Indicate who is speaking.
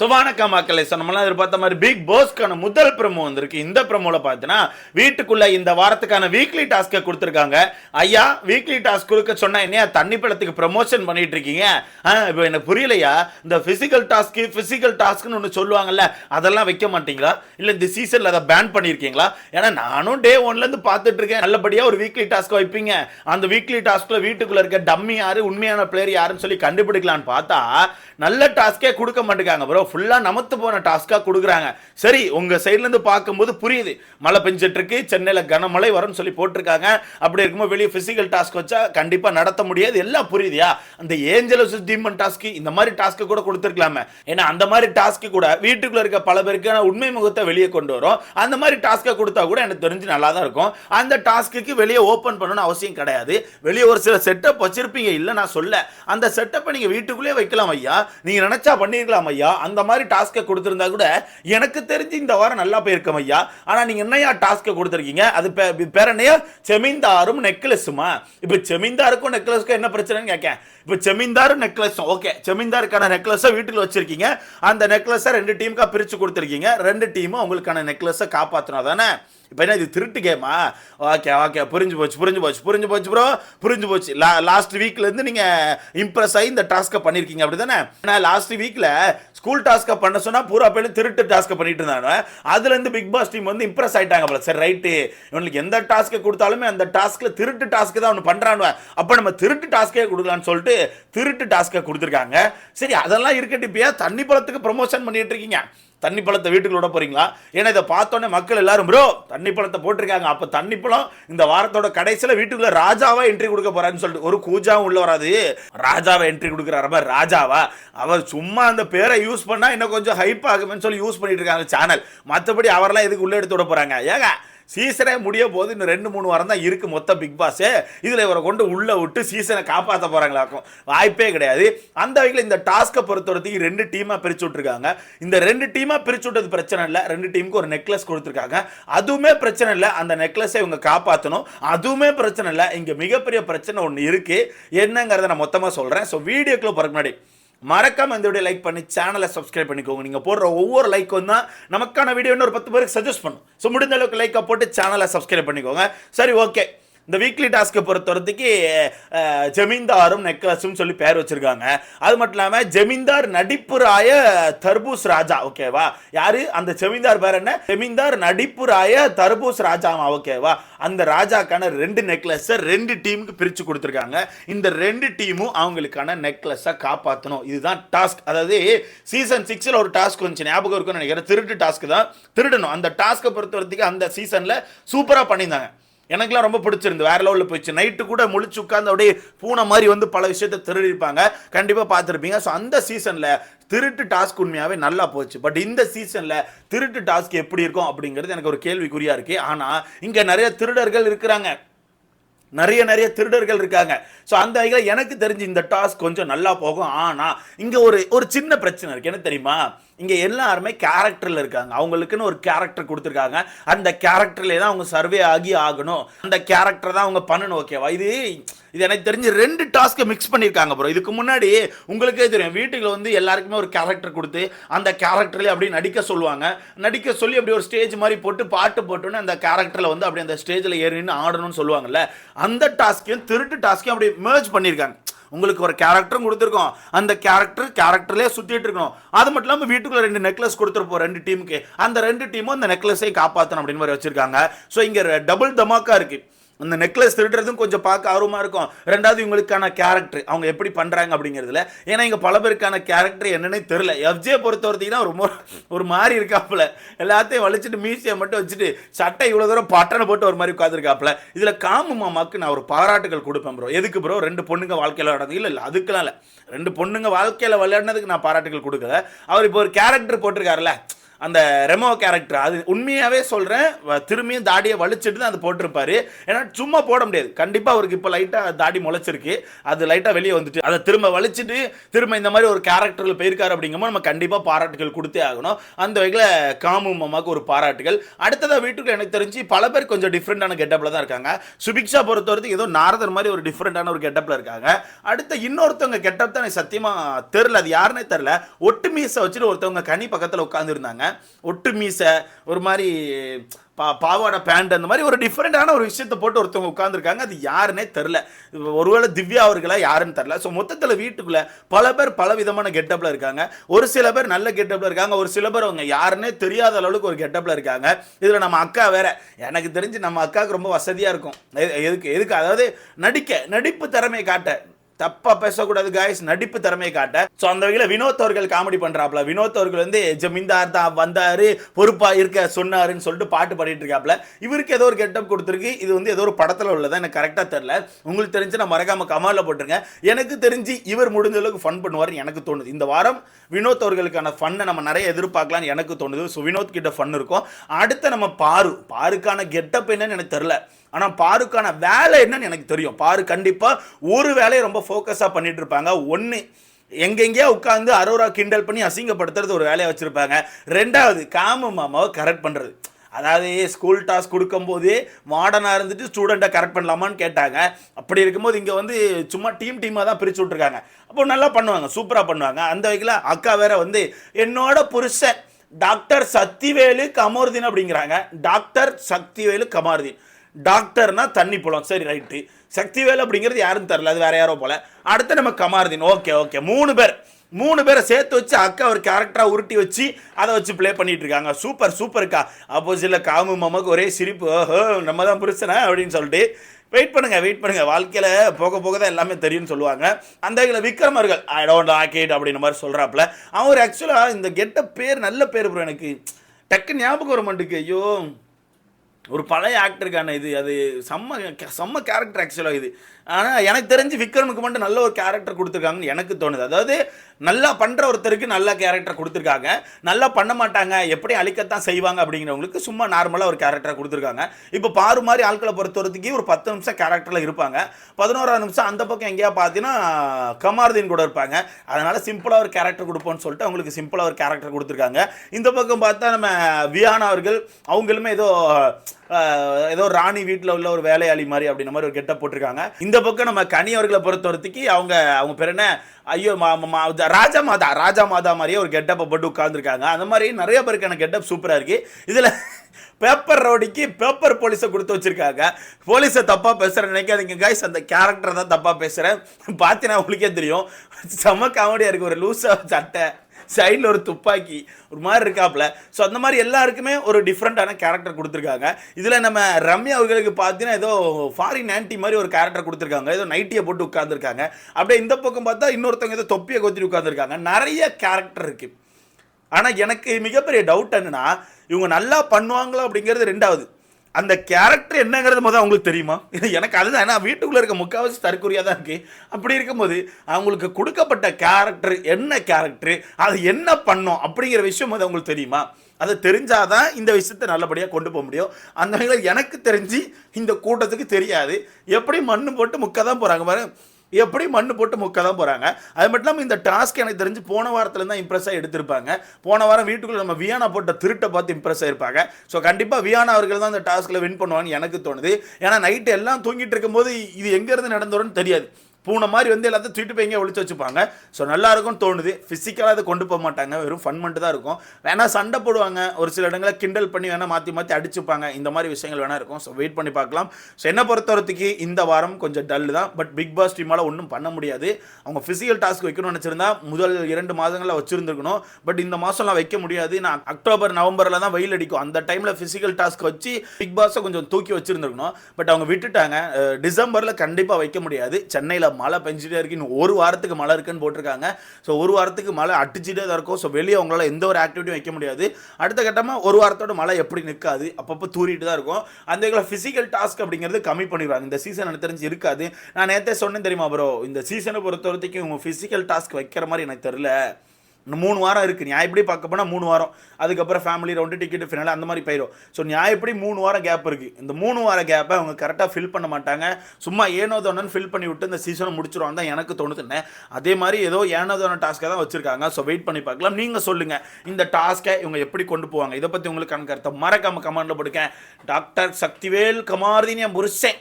Speaker 1: So வணக்கம் மக்களை. So எதிர்பார்த்த மாதிரி பிக் பாஸ்க்கான முதல் ப்ரமோ வந்திருக்கு. இந்த ப்ரமோல பார்த்தீங்கன்னா வீட்டுக்குள்ள இந்த வாரத்துக்கான வீக்லி டாஸ்க்கை கொடுத்துருக்காங்க. ஐயா வீக்லி டாஸ்க் கொடுக்க சொன்னா என்னையா தண்ணி பழத்துக்கு ப்ரமோஷன் பண்ணிட்டு இருக்கீங்க? ஆ, இப்போ எனக்கு புரியலையா? இந்த பிசிக்கல் டாஸ்க்கு பிசிக்கல் டாஸ்க்னு ஒன்று சொல்லுவாங்கல்ல அதெல்லாம் வைக்க மாட்டீங்களா? இல்லை இந்த சீசனில் அதை பேன் பண்ணியிருக்கீங்களா ஏன்னா நானும் டே ஒன்லேருந்து பார்த்துட்டு இருக்கேன். நல்லபடியாக ஒரு வீக்லி டாஸ்க் வைப்பீங்க. அந்த வீக்லி டாஸ்க்கில் வீட்டுக்குள்ள இருக்க டம்மி யாரு உண்மையான பிளேயர் யாருன்னு சொல்லி கண்டுபிடிக்கலான்னு பார்த்தா நல்ல டாஸ்க்கே கொடுக்க மாட்டேங்காங்க ப்ரோ ஃபுல்லாக நமத்து போன டாஸ்க்காக கொடுக்குறாங்க. சரி உங்கள் சைட்லேருந்து பார்க்கும்போது புரியுது. மழை பெஞ்சிட்ருக்கு சென்னையில் கனமழை வரும்னு சொல்லி போட்டிருக்காங்க. அப்படி இருக்கும்போது வெளியே ஃபிசிக்கல் டாஸ்க் வச்சா கண்டிப்பாக நடத்த முடியாது. எல்லாம் புரியுதியா? அந்த ஏஞ்சலஸ் டீமன் டாஸ்க்கு இந்த மாதிரி டாஸ்க்கு கூட கொடுத்துருக்கலாமே. ஏன்னா அந்த மாதிரி டாஸ்க்கு கூட வீட்டுக்குள்ள இருக்க பல பேருக்கு உண்மை முகத்தை வெளியே கொண்டு வரும். அந்த மாதிரி டாஸ்க்கை கொடுத்தா கூட எனக்கு தெரிஞ்சு நல்லா தான் இருக்கும். அந்த டாஸ்க்குக்கு வெளியே ஓப்பன் பண்ணணும்னு அவசியம் கிடையாது. வெளியே ஒரு சில செட்டப் வச்சிருப்பீங்க இல்லை நான் சொல்ல. அந்த செட்டப்பை நீங்கள் வீட்டுக்குள்ளேயே வைக்கலாம் ஐயா. நீங்கள் நினச்சா பண்ணியிருக்கலாம் ஐயா. அந்த மாதிரி டாஸ்க்கை கொடுத்துருந்தா கூட எனக்கு தெரிஞ்சு இந்த வாரம் நல்லா போயிருக்கோம் ஐயா. ஆனால் நீங்கள் என்னையா டாஸ்க்கை கொடுத்துருக்கீங்க? அது பே- பேர் என்னையா? செமிந்தாரும் நெக்லஸுமா? இப்போ செமிந்தாருக்கும் நெக்லஸ்க்கும் என்ன பிரச்சனைன்னு கேட்கேன் இப்போ செமிந்தாரும் நெக்லஸும் ஓகே. செமிந்தாருக்கான நெக்லஸை வீட்டில் வச்சுருக்கீங்க. அந்த நெக்லஸை ரெண்டு டீமுக்காக பிரித்து கொடுத்துருக்கீங்க. ரெண்டு டீமும் உங்களுக்கான நெக்லஸை காப்பாற்றணும் தானே? இப்போ என்ன இது திருட்டு கேமா ஓகே ஓகே புரிஞ்சு போச்சு புரிஞ்சு போச்சு புரிஞ்சு போச்சு ப்ரோ புரிஞ்சு போச்சு. லா லாஸ்ட் வீக்லேருந்து நீங்கள் இம்ப்ரெஸ் ஆகி இந்த டாஸ்க்கை பண்ணியிருக்கீங்க அப்படி தானே நான் லாஸ்ட் வீக்கில் ஸ்கூல் டாஸ்க்கை பண்ண சொன்னால் பூரா பேரும் திருட்டு டாஸ்க்கை பண்ணிட்டு இருந்தாங்க. அதுலேருந்து பிக் பாஸ் டீம் வந்து இம்ப்ரெஸ் ஆகிட்டாங்க போல. சரி ரைட்டு இவனுக்கு எந்த டாஸ்க்கை கொடுத்தாலுமே அந்த டாஸ்க்கில் திருட்டு டாஸ்க்கு தான் அவனு பண்ணுறானுவ அப்போ நம்ம திருட்டு டாஸ்க்கே கொடுக்கலான்னு சொல்லிட்டு திருட்டு டாஸ்க்கை கொடுத்துருக்காங்க. சரி அதெல்லாம் இருக்கட்டும் இப்போயா. தண்ணி பழத்துக்கு ப்ரொமோஷன் பண்ணிட்டு இருக்கீங்க. தண்ணி பழத்தை வீட்டுக்குள்ள விட போறீங்களா? ஏன்னா இதை பார்த்தோன்னே மக்கள் எல்லாரும் ப்ரோ தண்ணி பழத்தை போட்டிருக்காங்க. அப்போ தண்ணி பழம் இந்த வாரத்தோட கடைசியில் வீட்டுக்குள்ள ராஜாவா என்ட்ரி கொடுக்க போகிறான்னு சொல்லிட்டு ஒரு கூஜாவும் உள்ள வராது. ராஜாவை என்ட்ரி கொடுக்குறாரு. மாதிரி ராஜாவா? அவர் சும்மா அந்த பேரை யூஸ் பண்ணா இன்னும் கொஞ்சம் ஹைப் ஆகுமேன்னு சொல்லி யூஸ் பண்ணிட்டு இருக்காங்க சேனல் மற்றபடி அவரெல்லாம் எதுக்கு உள்ள எடுத்து விட போறாங்க? ஏங்க சீசனே முடிய போது இன்னும் ரெண்டு மூணு வாரம் தான் இருக்குது மொத்த பிக் பாஸ் இதில் இவரை கொண்டு உள்ளே விட்டு சீசனை காப்பாற்ற போகிறாங்களாக்கும் வாய்ப்பே கிடையாது. அந்த வகையில் இந்த டாஸ்க்கை பொறுத்தவரத்துக்கு ரெண்டு டீமாக பிரிச்சு விட்ருக்காங்க இந்த ரெண்டு டீமாக பிரிச்சு விட்டது பிரச்சனை இல்லை. ரெண்டு டீமுக்கு ஒரு நெக்லஸ் கொடுத்துருக்காங்க. அதுவுமே பிரச்சனை இல்லை. அந்த நெக்லஸை இவங்க காப்பாற்றணும் அதுவுமே பிரச்சனை இல்லை. இங்கே மிகப்பெரிய பிரச்சனை ஒன்று இருக்குது என்னங்கிறத நான் மொத்தமாக சொல்கிறேன் ஸோ வீடியோக்குள்ளே போகிறக்கு முன்னாடி மறக்காம இந்த வீடியோ லைக் பண்ணி சேனலை சப்ஸ்கிரைப் பண்ணிக்கோங்க. நீங்கள் போடுற ஒவ்வொரு லைக்கும் தான் நமக்கான வீடியோ இன்னொரு பத்து பேருக்கு சஜஸ்ட் பண்ணும். ஸோ முடிந்த அளவுக்கு லைக்கை போட்டு சேனலை சப்ஸ்கிரைப் பண்ணிக்கோங்க. சரி ஓகே இந்த வீக்லி டாஸ்க்கை பொறுத்தவரத்துக்கு ஜமீன்தாரும் நெக்லஸும் சொல்லி பேர் வச்சிருக்காங்க. அது மட்டும் இல்லாமல் ஜமீன்தார் நடிப்புராய தர்பூஸ் ராஜா ஓகேவா யாரு? அந்த ஜமீன்தார் பேர் என்ன? ஜமீன்தார் நடிப்புராய தர்பூஸ் ராஜாமா ஓகேவா அந்த ராஜாக்கான ரெண்டு நெக்லஸை ரெண்டு டீமுக்கு பிரித்து கொடுத்துருக்காங்க. இந்த ரெண்டு டீமும் அவங்களுக்கான நெக்லஸை காப்பாற்றணும் இதுதான் டாஸ்க் அதாவது சீசன் சிக்ஸில் ஒரு டாஸ்க் வந்துச்சு. ஞாபகம் இருக்கும்னு நினைக்கிறேன். திருட்டு டாஸ்க் தான். திருடணும். அந்த டாஸ்க்கை பொறுத்த அந்த சீசனில் சூப்பராக பண்ணியிருந்தாங்க. எனக்குலாம் ரொம்ப பிடிச்சிருந்து வேற லெவலில் போயிடுச்சு. நைட்டு கூட முழிச்சு உட்காந்து அப்படியே பூனை மாதிரி வந்து பல விஷயத்த திருடிருப்பாங்க. கண்டிப்பாக பார்த்துருப்பீங்க. ஸோ அந்த சீசனில் திருட்டு டாஸ்க் உண்மையாகவே நல்லா போச்சு. பட் இந்த சீசனில் திருட்டு டாஸ்க் எப்படி இருக்கும் அப்படிங்கிறது எனக்கு ஒரு கேள்விக்குறியாக இருக்குது ஆனால் இங்கே நிறைய திருடர்கள் இருக்கிறாங்க. நிறைய நிறைய திருடர்கள் இருக்காங்க. ஸோ அந்த வகையில் எனக்கு தெரிஞ்சு இந்த டாஸ்க் கொஞ்சம் நல்லா போகும். ஆனால் இங்கே ஒரு ஒரு சின்ன பிரச்சனை இருக்குது என்ன தெரியுமா? இங்கே எல்லாருமே கேரக்டரில் இருக்காங்க. அவங்களுக்குன்னு ஒரு கேரக்டர் கொடுத்துருக்காங்க. அந்த கேரக்டர்லேயே தான் அவங்க சர்வே ஆகி ஆகணும். அந்த கேரக்டர் தான் அவங்க பண்ணணும். ஓகேவா இது இது எனக்கு தெரிஞ்சு ரெண்டு டாஸ்க்கை மிக்ஸ் பண்ணியிருக்காங்க ப்ரோ இதுக்கு முன்னாடி உங்களுக்கே தெரியும் வீட்டுக்கு வந்து எல்லாருக்குமே ஒரு கேரக்டர் கொடுத்து அந்த கேரக்டர்லேயே அப்படி நடிக்க சொல்லுவாங்க. நடிக்க சொல்லி அப்படி ஒரு ஸ்டேஜ் மாதிரி போட்டு பாட்டு போட்டோன்னு அந்த கேரக்டரில் வந்து அப்படி அந்த ஸ்டேஜில் ஏறின்னு ஆடணும்னு சொல்லுவாங்கல்ல அந்த டாஸ்க்கையும் திருட்டு டாஸ்க்கையும் அப்படி மேர்ஜ் பண்ணியிருக்காங்க. உங்களுக்கு ஒரு கேரக்டரும் கொடுத்துருக்கோம். அந்த கேரக்டர் கேரக்டர்லேயே சுற்றிட்டு இருக்கணும். அது மட்டும் இல்லாமல் வீட்டுக்குள்ள ரெண்டு நெக்லஸ் கொடுத்துருப்போம் ரெண்டு டீமுக்கு அந்த ரெண்டு டீமும் அந்த நெக்லஸை காப்பாற்றணும் அப்படின்னு மாதிரி வச்சிருக்காங்க. ஸோ இங்கே டபுள் தமாக்கா இருக்குது அந்த நெக்லஸ் திருடுறதும் கொஞ்சம் பார்க்க ஆர்வமாக இருக்கும். ரெண்டாவது இவங்களுக்கான கேரக்டர் அவங்க எப்படி பண்ணுறாங்க அப்படிங்கிறதுல. ஏன்னா இங்கே பல பேருக்கான கேரக்டர் என்னன்னே தெரில எஃப்ஜே பொறுத்த ரொம்ப ஒரு ஒரு மாதிரி இருக்காப்புல. எல்லாத்தையும் வலிச்சிட்டு மீசியை மட்டும் வச்சுட்டு சட்டை இவ்வளோ தூரம் பட்டனை போட்டு ஒரு மாதிரி உட்காந்துருக்காப்புல இதில் காமு மாமாக்கு நான் ஒரு பாராட்டுகள் கொடுப்பேன் ப்ரோ எதுக்கு ப்ரோ ரெண்டு பொண்ணுங்க வாழ்க்கையில் விளையாடுறது? இல்லை இல்லை அதுக்கெல்லாம் இல்லை. ரெண்டு பொண்ணுங்க வாழ்க்கையில் விளையாடினதுக்கு நான் பாராட்டுகள் கொடுக்கல. அவர் இப்போ ஒரு கேரக்டர் போட்டிருக்காருல்ல. அந்த ரெமோ கேரக்டர் அது உண்மையாகவே சொல்கிறேன் திரும்பியும் தாடியை வலிச்சிட்டு தான் அது போட்டிருப்பாரு. ஏன்னா சும்மா போட முடியாது. கண்டிப்பாக அவருக்கு இப்போ லைட்டாக தாடி முளைச்சிருக்கு. அது லைட்டாக வெளியே வந்துட்டு அதை திரும்ப வலிச்சிட்டு திரும்ப இந்த மாதிரி ஒரு கேரக்டரில் போயிருக்காரு அப்படிங்கும்போது நம்ம கண்டிப்பாக பாராட்டுகள் கொடுத்தே ஆகணும். அந்த வகையில் காமு மாமாவுக்கு ஒரு பாராட்டுகள். அடுத்ததாக வீட்டுக்கு எனக்கு தெரிஞ்சு பல பேர் கொஞ்சம் டிஃப்ரெண்டான கெட்டப்பில் தான் இருக்காங்க. சுபிக்ஷா பொறுத்த வரைக்கும் ஏதோ நாரதர் மாதிரி ஒரு டிஃப்ரெண்டான ஒரு கெட்டப்பில் இருக்காங்க. அடுத்த இன்னொருத்தவங்க கெட்டப் தான் எனக்கு சத்தியமாக தெரில அது யாருன்னே தெரில ஒட்டு மீசை வச்சுட்டு ஒருத்தவங்க கனி பக்கத்தில் உட்காந்துருந்தாங்க ஒட்டு மீசை ஒரு மாதிரி பா பாவாடை பேண்ட் அந்த மாதிரி ஒரு டிஃப்ரெண்ட்டான ஒரு விஷயத்தை போட்டு ஒருத்தவங்க உட்காந்துருக்காங்க அது யாருன்னே தெரில ஒருவேளை திவ்யா அவர்களா யாருன்னு தெரில ஸோ மொத்தத்தில் வீட்டுக்குள்ளே பல பேர் பல விதமான கெட்டப்பில் இருக்காங்க. ஒரு சில பேர் நல்ல கெட்டப்பில் இருக்காங்க. ஒரு சில பேர் அவங்க யாருன்னே தெரியாத அளவுக்கு ஒரு கெட்டப்பில் இருக்காங்க. இதில் நம்ம அக்கா வேற. எனக்கு தெரிஞ்சு நம்ம அக்காவுக்கு ரொம்ப வசதியாக இருக்கும். எ- எதுக்கு எதுக்கு? அதாவது நடிக்க நடிப்பு திறமையை காட்ட. தப்பா பேசக்கூடாது காய்ஸ் நடிப்பு திறமையை காட்ட. ஸோ அந்த வகையில் வினோத் அவர்கள் காமெடி பண்றாப்ல. வினோத் அவர்கள் வந்து ஜமீன்தார் தான் வந்தாரு பொறுப்பா இருக்க சொன்னாருன்னு சொல்லிட்டு பாட்டு பாடிட்டு இருக்காப்ல. இவருக்கு ஏதோ ஒரு கெட்டப் கொடுத்துருக்கு. இது வந்து ஏதோ ஒரு படத்துல உள்ளதா? எனக்கு கரெக்டா தெரியல. உங்களுக்கு தெரிஞ்சு நான் மறக்காம கமாலில் போட்டுருங்க. எனக்கு தெரிஞ்சு இவர் முடிஞ்ச அளவுக்கு ஃபன் பண்ணுவார்னு எனக்கு தோணுது. இந்த வாரம் வினோத் அவர்களுக்கான ஃபன்னை நம்ம நிறைய எதிர்பார்க்கலாம்னு எனக்கு தோணுது. ஸோ வினோத் கிட்ட ஃபன் இருக்கும். அடுத்து நம்ம பாரு. பாருக்கான கெட்டப் என்னன்னு எனக்கு தெரில ஆனால் பாருக்கான வேலை என்னன்னு எனக்கு தெரியும். பாரு கண்டிப்பாக ஒரு வேலையை ரொம்ப ஃபோக்கஸாக பண்ணிட்டு இருப்பாங்க. ஒன்று எங்கெங்கேயோ உட்காந்து அரோரா கிண்டல் பண்ணி அசிங்கப்படுத்துறது ஒரு வேலையை வச்சுருப்பாங்க. ரெண்டாவது காம மாமாவை கரெக்ட் பண்ணுறது அதாவது ஸ்கூல் டாஸ்க் கொடுக்கும்போது மாடர்னாக இருந்துட்டு ஸ்டூடெண்ட்டை கரெக்ட் பண்ணலாமான்னு கேட்டாங்க. அப்படி இருக்கும்போது இங்கே வந்து சும்மா டீம் டீமாக தான் பிரித்து விட்ருக்காங்க அப்போ நல்லா பண்ணுவாங்க சூப்பராக பண்ணுவாங்க. அந்த வகையில் அக்கா வேற வந்து என்னோட புருஷன் டாக்டர் சக்திவேலு கமருதீன் அப்படிங்கிறாங்க. டாக்டர் சக்திவேலு கமருதீன். டாக்டர்னா தண்ணி போலாம். சரி ரைட்டு சக்திவேல் அப்படிங்கிறது யாரும் தெரில அது வேற யாரோ போல. அடுத்து நம்ம கமாருதீன். Okay okay. மூணு பேர். மூணு பேரை சேர்த்து வச்சு அக்கா ஒரு கேரக்டராக உருட்டி வச்சு அதை வச்சு ப்ளே பண்ணிட்டு இருக்காங்க. சூப்பர் சூப்பர்க்கா அப்போசிட்டில் காமு மாமாக்கு ஒரே சிரிப்பு. ஓஹோ நம்ம தான் புருஷனா அப்படின்னு சொல்லிட்டு. வெயிட் பண்ணுங்கள் வெயிட் பண்ணுங்கள் வாழ்க்கையில் போக போக தான் எல்லாமே தெரியும்னு சொல்லுவாங்க. அந்த இதில் விக்ரமர்கள் ஐ டோன்ட் ஆக்கேட் அப்படின்ற மாதிரி சொல்கிறாப்புல அவர் ஆக்சுவலாக இந்த கெட்ட பேர் நல்ல பேர் ப்ரோ எனக்கு. டக்கு ஞாபகம் வர மாட்டேங்குது. ஐயோ. ஒரு பழைய ஆக்டருக்கான இது அது செம்ம செம்ம கேரக்டர் ஆக்சுவலாக இது. ஆனால் எனக்கு தெரிஞ்சு விக்ரமுக்கு மட்டும் நல்ல ஒரு கேரக்டர் கொடுத்துருக்காங்கன்னு எனக்கு தோணுது. அதாவது நல்லா பண்ணுற ஒருத்தருக்கு நல்ல கேரக்டர் கொடுத்துருக்காங்க. நல்லா பண்ண மாட்டாங்க எப்படி அழிக்கத்தான் செய்வாங்க அப்படிங்கிறவங்களுக்கு சும்மா நார்மலாக ஒரு கேரக்டரை கொடுத்துருக்காங்க. இப்போ பாரு மாதிரி ஆட்களை பொறுத்தவரைக்கும் ஒரு பத்து நிமிஷம் கேரக்டரில் இருப்பாங்க. பதினோராவது நிமிஷம் அந்த பக்கம் எங்கேயா பார்த்தீங்கன்னா கமார்தீன் கூட இருப்பாங்க. அதனால் சிம்பிளாக ஒரு கேரக்டர் கொடுப்போம்னு சொல்லிட்டு அவங்களுக்கு சிம்பிளாக ஒரு கேரக்டர் கொடுத்துருக்காங்க. இந்த பக்கம் பார்த்தா நம்ம வியானா அவர்கள் அவங்களுமே ஏதோ ஏதோ ராணி வீட்டில் உள்ள ஒரு வேலையாளி மாதிரி அப்படின்ற மாதிரி ஒரு கெட்டப் போட்டிருக்காங்க. இந்த பக்கம் நம்ம கனி அவர்களை பொறுத்தவரத்துக்கு அவங்க அவங்க பேர் என்ன? ஐயோ மா- மா- ராஜா மாதா ராஜா மாதா மாதிரியே ஒரு கெட்டப்பை போட்டு உட்காந்துருக்காங்க அந்த மாதிரி நிறைய பேருக்கான கெட்டப் சூப்பராக இருக்குது இதில் பேப்பர் ரவுடிக்கு பேப்பர் போலீஸை கொடுத்து வச்சிருக்காங்க. போலீஸை தப்பாக பேசுகிறேன் நினைக்காதீங்க கைஸ் அந்த கேரக்டரை தான் தப்பாக பேசுகிறேன் பார்த்தீங்கன்னா உங்களுக்கே தெரியும். செம காமெடியாக இருக்குது ஒரு லூஸாக சட்டை சைடில் ஒரு துப்பாக்கி ஒரு மாதிரி இருக்காப்புல. ஸோ அந்த மாதிரி எல்லாருக்குமே ஒரு டிஃப்ரெண்ட்டான கேரக்டர் கொடுத்துருக்காங்க. இதில் நம்ம ரம்யா அவர்களுக்கு பார்த்தீங்கன்னா ஏதோ ஃபாரின் ஆன்டி மாதிரி ஒரு கேரக்டர் கொடுத்துருக்காங்க. ஏதோ நைட்டியை போட்டு உட்காந்துருக்காங்க அப்படியே இந்த பக்கம் பார்த்தா இன்னொருத்தவங்க ஏதோ தொப்பியை கொத்திட்டு உட்காந்துருக்காங்க நிறைய கேரக்டர் இருக்குது ஆனால் எனக்கு மிகப்பெரிய டவுட் என்னன்னா இவங்க நல்லா பண்ணுவாங்களா அப்படிங்கிறது ரெண்டாவது. அந்த கேரக்டர் என்னங்கிறது மொதல் அவங்களுக்கு தெரியுமா? எனக்கு அதுதான். ஏன்னா வீட்டுக்குள்ளே இருக்க முக்கால்வாசி தற்கொலையாக தான் இருக்குது அப்படி இருக்கும்போது அவங்களுக்கு கொடுக்கப்பட்ட கேரக்டர் என்ன கேரக்டர் அது என்ன பண்ணோம் அப்படிங்கிற விஷயம் அது அவங்களுக்கு தெரியுமா? அது தெரிஞ்சாதான் இந்த விஷயத்தை நல்லபடியாக கொண்டு போக முடியும். அந்த வகையில் எனக்கு தெரிஞ்சு இந்த கூட்டத்துக்கு தெரியாது. எப்படி மண்ணு போட்டு முக்க தான் போகிறாங்க பாருங்க எப்படி மண்ணு போட்டு முக்க தான் போகிறாங்க அது மட்டும் இல்லாமல் இந்த டாஸ்க் எனக்கு தெரிஞ்சு போன வாரத்துல தான் இம்ப்ரெஸ்ஸாக எடுத்திருப்பாங்க. போன வாரம் வீட்டுக்குள்ளே நம்ம வியானா போட்ட திருட்டை பார்த்து இம்ப்ரெஸ் ஆயிருப்பாங்க. ஸோ கண்டிப்பாக வியானா அவர்கள் தான் இந்த டாஸ்கில் வின் பண்ணுவான்னு எனக்கு தோணுது. ஏன்னா நைட்டு எல்லாம் தூங்கிட்டு இருக்கும்போது இது எங்கேருந்து நடந்தோன்னு தெரியாது. பூனை மாதிரி வந்து எல்லாத்தையும் தூக்கிட்டு போய் எங்கேயோ வச்சுப்பாங்க. ஸோ நல்லா இருக்கும்னு தோணுது ஃபிசிக்கலாக அதை கொண்டு போக மாட்டாங்க. வெறும் ஃபன் மட்டும் தான் இருக்கும். வேணால் சண்டை போடுவாங்க. ஒரு சில இடங்களில் கிண்டல் பண்ணி வேணால் மாற்றி மாற்றி அடிச்சுப்பாங்க. இந்த மாதிரி விஷயங்கள் வேணால் இருக்கும். ஸோ வெயிட் பண்ணி பார்க்கலாம். ஸோ என்னை பொறுத்தவரத்துக்கு இந்த வாரம் கொஞ்சம் டல் தான். பட் பிக் பாஸ் டீமால் ஒன்றும் பண்ண முடியாது. அவங்க ஃபிசிக்கல் டாஸ்க் வைக்கணும்னு நினச்சிருந்தா முதல் இரண்டு மாதங்களில் வச்சுருந்துருக்கணும். பட் இந்த மாதம்லாம் வைக்க முடியாது. நான் அக்டோபர் நவம்பரில் தான் வெயில் அடிக்கும். அந்த டைமில் ஃபிசிக்கல் டாஸ்க் வச்சு பிக் பாஸை கொஞ்சம் தூக்கி வச்சுருந்துருக்கணும். பட் அவங்க விட்டுட்டாங்க. டிசம்பரில் கண்டிப்பாக வைக்க முடியாது. சென்னையில் மழை பெஞ்சிட்டே இருக்கு. இன்னும் ஒரு வாரத்துக்கு மழை இருக்குன்னு போட்டிருக்காங்க. ஸோ ஒரு வாரத்துக்கு மழை அடிச்சுட்டே தான் இருக்கும். ஸோ வெளியே அவங்களால எந்த ஒரு ஆக்டிவிட்டியும் வைக்க முடியாது. அடுத்த கட்டமாக ஒரு வாரத்தோட மழை எப்படி நிற்காது அப்பப்போ தூரிட்டு தான் இருக்கும். அந்த இதில் ஃபிசிக்கல் டாஸ்க் அப்படிங்கிறது கம்மி பண்ணிடுவாங்க. இந்த சீசன் எனக்கு தெரிஞ்சு இருக்காது. நான் நேற்றே சொன்னேன் தெரியுமா ப்ரோ இந்த சீசனை பொறுத்த வரைக்கும் இவங்க ஃபிசிக்கல் டாஸ்க் வைக்கிற மாதிரி எனக்கு தெரில மூணு வாரம் இருக்குது நியாயப்படி பார்க்க போனால் மூணு வாரம். அதுக்கப்புறம் ஃபேமிலி ரவுண்டு டிக்கெட் ஃபினால் அந்த மாதிரி போயிடும் ஸோ நியாயப்படி மூணு வாரம் கேப் இருக்குது இந்த மூணு வார கேப்பை அவங்க கரெக்டாக ஃபில் பண்ண மாட்டாங்க. சும்மா ஏனோ தோணுன்னு ஃபில் பண்ணி விட்டு இந்த சீசனை முடிச்சிருவாங்க தான் எனக்கு தோணுதுன்னு அதே மாதிரி ஏதோ ஏனோ தோண டாஸ்க்காக தான் வச்சுருக்காங்க. ஸோ வெயிட் பண்ணி பார்க்கலாம். நீங்கள் சொல்லுங்கள் இந்த டாஸ்க்கை இவங்க எப்படி கொண்டு போவாங்க? இதை பற்றி உங்களுக்கு கருத்தை மறக்காம கமாண்டில் போடுங்க டாக்டர் சக்திவேல் கமார்தீன் புருஷன்.